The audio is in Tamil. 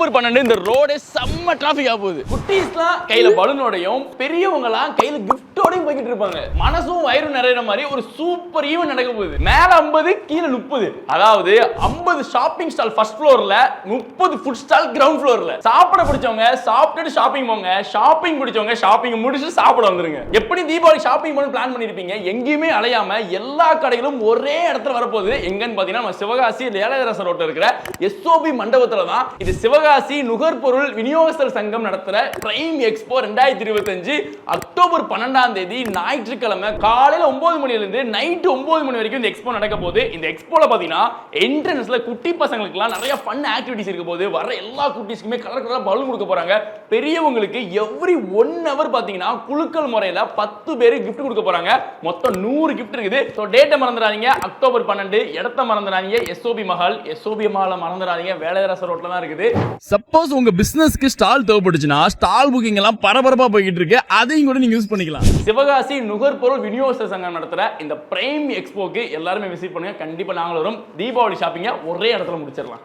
அக்டோபர் பன்னெண்டு இந்த ரோடே செம்ம டிராபிக் போகுது. குட்டீஸ்லாம் கையில பலூனோடையும் பெரியவங்கலாம் கையில கிஃப்டோடையும் போய்கிட்டு இருப்பாங்க. மனசும் வயிறும் நிறையிற மாதிரி ஒரு சூப்பர் ஈவன் நடக்க போகுது. மேல 50 கீழே முப்பது. அதாவது 50 ஷாப்பிங் ஸ்டால் ஃபர்ஸ்ட் ஃப்ளோர்ல முப்பது ஃபுட் ஸ்டால் கிரவுண்ட் ஃப்ளோர்ல சாப்பிட பிடிச்சவங்க சாப்பிட்டுட்டு ஷாப்பிங் போங்க. ஷாப்பிங் பிடிச்சவங்க ஷாப்பிங் முடிச்சு சாப்பிட வந்துருங்க. எப்படி தீபாவளி ஷாப்பிங் பண்ணி பிளான் பண்ணிருப்பீங்க? எங்கேயுமே அலையாம எல்லா கடைகளும் ஒரே இடத்துல வரப்போகுது. எங்கன்னு பாத்தீங்கன்னா நம்ம சிவகாசி லேலரச ரோட்ல இருக்கிற எஸ்ஓபி மண்டபத்துல தான் இது சிவகாசி நுகர்பொருள் விநியோகஸ்தர் சங்கம் நடத்துற பிரைம் எக்ஸ்போ ரெண்டாயிரத்தி இருபத்தஞ்சு அக்டோபர் பன்னெண்டாம் தேதி ஞாயிற்றுக்கிழமை காலையில ஒன்பது மணில இருந்து நைட்டு ஒன்பது மணி வரைக்கும் இந்த எக்ஸ்போ நடக்க போகுது. இந்த எக்ஸ்போல பாத்தீங்கன்னா என்ட்ரன்ஸ்ல குட்டி பசங்களுக்குலாம் நிறைய ஃபன் ஆக்டிவிட்டிஸ் இருக்க போது வர எல்லா குட்டீஸ்க்குமே கலர் கலர் பலூன் கொடுக்க போறாங்க. பெரியவங்களுக்கு எவ்ரி ஒன் ஹவர் பாத்தீங்கன்னா குலுக்கல் முறையில பத்து பேர் கிஃப்ட் கொடுக்க போறாங்க. மொத்தம் நூறு கிஃப்ட் இருக்குது. ஸோ டேட்டை மறந்துடாதீங்க. அக்டோபர் பன்னெண்டு இடத்த மறந்துடாதீங்க. எஸ்ஓபி மஹால் எஸ்ஓபி மஹாலை மறந்துடாதீங்க. வேலையரச ரோட்ல தான் இருக்குது. சப்போஸ் உங்க பிசினஸ்க்கு ஸ்டால் தேவைப்பட்டுச்சுன்னா ஸ்டால் புக்கிங் எல்லாம் பரபரப்பா போய்கிட்டு இருக்கு. அதையும் கூட நீங்க யூஸ் பண்ணிக்கலாம். சிவகாசி நுகர்பொருள் விநியோக சங்கம் நடத்துற இந்த பிரைம் எக்ஸ்போக்கு எல்லாருமே விசிட் பண்ணுங்க. கண்டிப்பா நாங்களும் வரும். தீபாவளி ஷாப்பிங்க ஒரே இடத்துல முடிச்சிடலாம்.